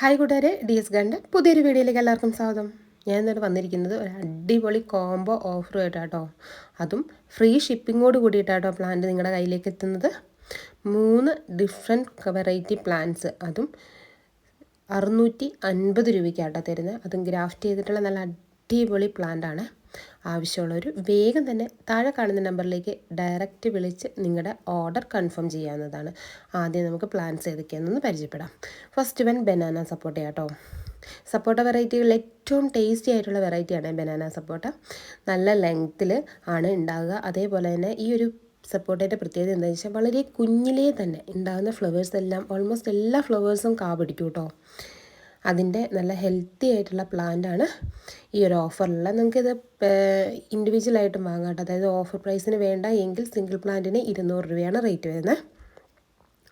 Hi കൂട്ടുകാരെ D S ഗണ്ട് പുതിയൊരു വീഡിയോയിലേക്ക് എല്ലാവർക്കും സ്വാഗതം. ഞാൻ ഇന്നലെ വന്നിരിക്കുന്നത് ഒരു അടിപൊളി കോംബോ ഓഫറുമായിട്ടാട്ടോ അതും ഫ്രീ ഷിപ്പിങ്ങോട് കൂടിയിട്ടാട്ടോ പ്ലാന്റ് നിങ്ങളുടെ കയ്യിലേക്ക് എത്തുന്നത്. മൂന്ന് ഡിഫറെന്റ് വെറൈറ്റി പ്ലാന്റ്സ് അതും അറുന്നൂറ്റി അൻപത് രൂപയ്ക്കാട്ടോ തരുന്നത്. അതും ഗ്രാഫ്റ്റ് ചെയ്തിട്ടുള്ള നല്ല അടിപൊളി പ്ലാന്റാണ് ആവശ്യമുള്ളവർ വേഗം തന്നെ താഴെ കാണുന്ന നമ്പറിലേക്ക് ഡയറക്റ്റ് വിളിച്ച് നിങ്ങളുടെ ഓർഡർ കൺഫേം ചെയ്യാവുന്നതാണ്. ആദ്യം നമുക്ക് പ്ലാൻസ് ഏതൊക്കെയാണെന്ന് പരിചയപ്പെടാം. ഫസ്റ്റ് വൺ ബനാന സപ്പോർട്ട കേട്ടോ സപ്പോർട്ട വെറൈറ്റികളിൽ ഏറ്റവും ടേസ്റ്റി ആയിട്ടുള്ള വെറൈറ്റിയാണ് ബനാന സപ്പോർട്ട നല്ല ലെങ്ത്തിൽ ആണ് ഉണ്ടാകുക അതേപോലെ തന്നെ ഈ ഒരു സപ്പോർട്ടേന്റെ പ്രത്യേകത എന്താണെന്ന് വെച്ചാൽ വളരെ കുഞ്ഞിലേ തന്നെ ഉണ്ടാകുന്ന ഫ്ലവേഴ്സ് എല്ലാം ഓൾമോസ്റ്റ് എല്ലാ ഫ്ലവേഴ്സും കാ പിടിക്കും കേട്ടോ അതിന്റെ നല്ല ഹെൽത്തി ആയിട്ടുള്ള പ്ലാന്റാണ് ഈ ഒരു ഓഫറിലുള്ള നിങ്ങൾക്കിത് ഇൻഡിവിജ്വലായിട്ടും വാങ്ങാം കേട്ടോ. അതായത് ഓഫർ പ്രൈസിന് വേണ്ട എങ്കിൽ സിംഗിൾ പ്ലാന്റിന് ഇരുന്നൂറ് രൂപയാണ് റേറ്റ് വരുന്നത്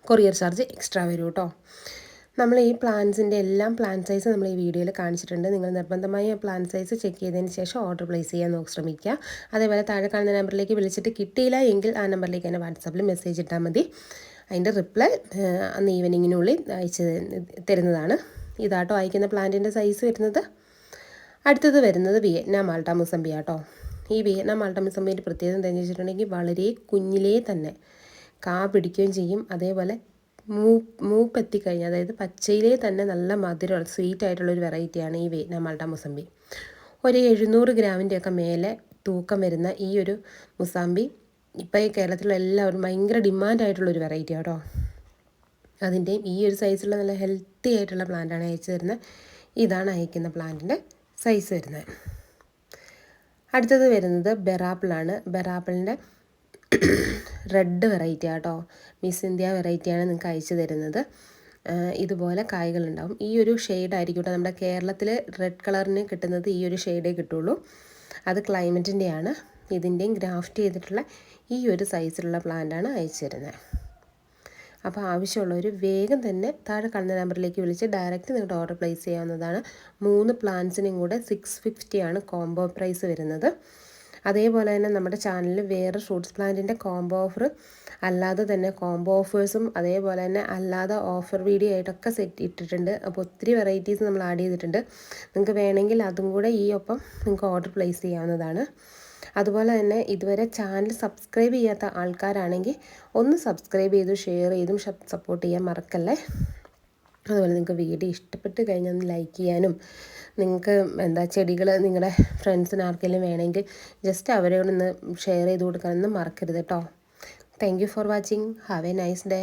കൊറിയർ ചാർജ് എക്സ്ട്രാ വരും കേട്ടോ നമ്മൾ ഈ പ്ലാൻസിന്റെ എല്ലാം പ്ലാൻ സൈസ് നമ്മൾ ഈ വീഡിയോയിൽ കാണിച്ചിട്ടുണ്ട്. നിങ്ങൾ നിർബന്ധമായി പ്ലാൻ സൈസ് ചെക്ക് ചെയ്തതിന് ശേഷം ഓർഡർ പ്ലേസ് ചെയ്യാൻ നോക്കി ശ്രമിക്കുക. അതേപോലെ താഴെ കാണുന്ന നമ്പറിലേക്ക് വിളിച്ചിട്ട് കിട്ടിയില്ല എങ്കിൽ ആ നമ്പറിലേക്ക് തന്നെ വാട്സാപ്പിൽ മെസ്സേജ് ഇട്ടാൽ മതി. അതിന്റെ റിപ്ലൈ അന്ന് ഈവനിങ്ങിനുള്ളിൽ അയച്ച് തരുന്നതാണ്. ഇതാട്ടോ അയക്കുന്ന പ്ലാന്റിന്റെ സൈസ് വരുന്നത്. അടുത്തത് വരുന്നത് വിയറ്റ്നാം മാൾട്ട മുസമ്പി ആട്ടോ. ഈ വിയറ്റ്നാം മാൾട്ട മുസമ്പിന്റെ പ്രത്യേകത എന്താണെന്ന് വെച്ചിട്ടുണ്ടെങ്കിൽ വളരെ കുഞ്ഞിലേ തന്നെ കാ പിടിക്കുകയും ചെയ്യും. അതേപോലെ മൂ മൂപ്പെത്തിക്കഴിഞ്ഞാൽ അതായത് പച്ചയിലേ തന്നെ നല്ല മധുരം സ്വീറ്റ് ആയിട്ടുള്ള ആയിട്ടുള്ളൊരു വെറൈറ്റിയാണ് ഈ വിയറ്റ്നാം മാൾട്ട മുസമ്പി ഒരു എഴുന്നൂറ് ഗ്രാമിന്റെയൊക്കെ മേലെ തൂക്കം വരുന്ന ഈ ഒരു മുസാമ്പി ഇപ്പോൾ ഈ കേരളത്തിലുള്ള എല്ലാവരും ഭയങ്കര ഡിമാൻഡായിട്ടുള്ളൊരു വെറൈറ്റി കേട്ടോ അതിന്റെയും ഈ ഒരു സൈസുള്ള നല്ല ഹെൽത്തി ആയിട്ടുള്ള പ്ലാന്റാണ് അയച്ചു തരുന്നത്. ഇതാണ് അയക്കുന്ന പ്ലാന്റിന്റെ സൈസ് വരുന്നത്. അടുത്തത് വരുന്നത് ബെറാപ്പിളാണ് ബെറാപ്പിളിന്റെ റെഡ് വെറൈറ്റി ആട്ടോ. മിസ് ഇന്ത്യ വെറൈറ്റിയാണ് നിങ്ങൾക്ക് അയച്ചു തരുന്നത്. ഇതുപോലെ കായ്കളുണ്ടാവും. ഈ ഒരു ഷെയ്ഡായിരിക്കും നമ്മുടെ കേരളത്തിൽ റെഡ് കളറിന് കിട്ടുന്നത് ഈ ഒരു ഷെയ്ഡേ കിട്ടുള്ളൂ. അത് ക്ലൈമറ്റിന്റെയാണ് ഇതിന്റെയും ഗ്രാഫ്റ്റ് ചെയ്തിട്ടുള്ള ഈ ഒരു സൈസിലുള്ള പ്ലാന്റാണ് അയച്ചു തരുന്നത്. അപ്പോൾ ആവശ്യമുള്ളവർ വേഗം തന്നെ താഴെ കാണുന്ന നമ്പറിലേക്ക് വിളിച്ച് ഡയറക്റ്റ് നിങ്ങളുടെ ഓർഡർ പ്ലേസ് ചെയ്യാവുന്നതാണ്. മൂന്ന് പ്ലാൻസിനും കൂടെ സിക്സ് ഫിഫ്റ്റിയാണ് കോംബോ പ്രൈസ് വരുന്നത്. അതേപോലെ തന്നെ നമ്മുടെ ചാനലിൽ വേറെ ഫ്രൂട്ട്സ് പ്ലാന്റിന്റെ കോംബോ ഓഫർ അല്ലാതെ തന്നെ കോംബോ ഓഫേഴ്സും അതേപോലെ തന്നെ അല്ലാതെ ഓഫർ വീഡിയോ ആയിട്ടൊക്കെ സെറ്റ് ഇട്ടിട്ടുണ്ട്. അപ്പോൾ ഒത്തിരി വെറൈറ്റീസ് നമ്മൾ ആഡ് ചെയ്തിട്ടുണ്ട്. നിങ്ങൾക്ക് വേണമെങ്കിൽ അതും കൂടെ ഈ ഒപ്പം നിങ്ങൾക്ക് ഓർഡർ പ്ലേസ് ചെയ്യാവുന്നതാണ്. അതുപോലെ തന്നെ ഇതുവരെ ചാനൽ സബ്സ്ക്രൈബ് ചെയ്യാത്ത ആൾക്കാരാണെങ്കിൽ ഒന്ന് സബ്സ്ക്രൈബ് ചെയ്ത് ഷെയർ ചെയ്തും സപ്പോർട്ട് ചെയ്യാൻ മറക്കല്ലേ. അതുപോലെ നിങ്ങൾക്ക് വീഡിയോ ഇഷ്ടപ്പെട്ട് കഴിഞ്ഞാൽ ഒന്ന് ലൈക്ക് ചെയ്യാനും നിങ്ങൾക്ക് എന്താ ചെടികൾ നിങ്ങളുടെ ഫ്രണ്ട്സിന് ആർക്കെങ്കിലും വേണമെങ്കിൽ ജസ്റ്റ് അവരോടൊന്ന് ഷെയർ ചെയ്ത് കൊടുക്കാനൊന്നും മറക്കരുത് കേട്ടോ thank you for watching have a nice day